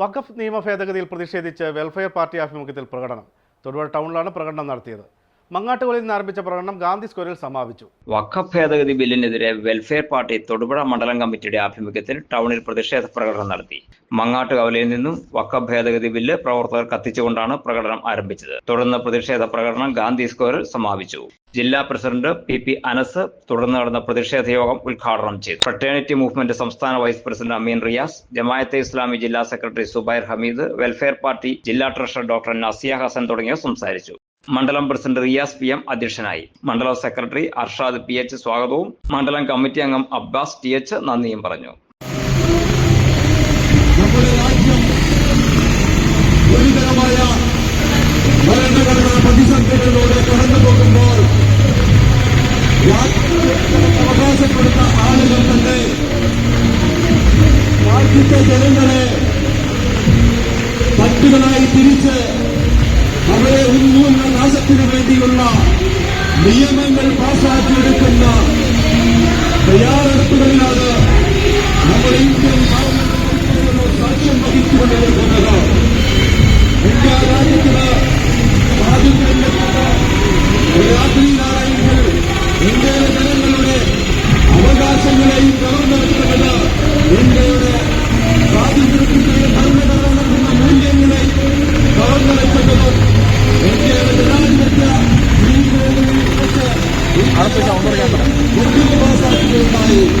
വഖഫ് നിയമ ഭേദഗതിയിൽ പ്രതിഷേധിച്ച് welfare party ആഭിമുഖ്യത്തിൽ പ്രകടനം. തൊടുപുഴ ടൗണിലാണ് പ്രകടനം നടത്തിയത്. മങ്ങാട്ടുകളിൽ നിന്ന് ആരംഭിച്ച പ്രകടനം ഗാന്ധി സ്ക്വയറിൽ സമാപിച്ചു. വഖഫ് ഭേദഗതി ബില്ലിനെതിരെ വെൽഫെയർ പാർട്ടി തൊടുപുഴ മണ്ഡലം കമ്മിറ്റിയുടെ ആഭിമുഖ്യത്തിൽ ടൗണിൽ പ്രതിഷേധ പ്രകടനം നടത്തി. മങ്ങാട്ടുകവലയിൽ നിന്നും വഖഫ് ഭേദഗതി ബില്ല് പ്രവർത്തകർ കത്തിച്ചുകൊണ്ടാണ് പ്രകടനം ആരംഭിച്ചത്. തുടർന്ന് പ്രതിഷേധ പ്രകടനം ഗാന്ധി സ്ക്വയറിൽ സമാപിച്ചു. ജില്ലാ പ്രസിഡന്റ് പി പി അനസ് തുടർന്ന് നടന്ന പ്രതിഷേധ യോഗം ഉദ്ഘാടനം ചെയ്തു. ഫ്രട്ടേണിറ്റി മൂവ്മെന്റ് സംസ്ഥാന വൈസ് പ്രസിഡന്റ് അമീൻ റിയാസ് ജമായത്തെ ഇസ്ലാമി ജില്ലാ secretary Zubair Hameed welfare party ജില്ലാ ട്രഷറർ ഡോക്ടർ നസിയ ഹസൻ തുടങ്ങിയവർ സംസാരിച്ചു. മണ്ഡലം പ്രസിഡന്റ് റിയാസ് പി എം അധ്യക്ഷനായി. മണ്ഡലം സെക്രട്ടറി അർഷാദ് പി എച്ച് സ്വാഗതവും. മണ്ഡലം കമ്മിറ്റി അംഗം അബ്ബാസ് ടി എച്ച് നന്ദിയും പറഞ്ഞു. പ്രതിസന്ധികളിലൂടെ ആളുകൾ തന്നെ ജനങ്ങളെ തട്ടുകളായി തിരിച്ച് വിദ്യാഭ്യാസത്തിനു വേണ്ടിയുള്ള നിയമങ്ങൾ പാസാക്കിയെടുക്കുന്ന തയ്യാറെടുപ്പുകളിലാണ് നമ്മുടെ ഇന്ത്യൻ സാക്ഷ്യം വഹിച്ചുകൊണ്ടിരിക്കുന്നത്. ഇന്ത്യ രാജ്യത്തിന് സ്വാതന്ത്ര്യം ലഭിച്ച രാത്രിയിലാണെങ്കിൽ ഇന്ത്യയിലെ ജനങ്ങളുടെ അവകാശങ്ങളെയും തുറന്നെടുക്കുന്നത് ഇന്ത്യ Спасибо.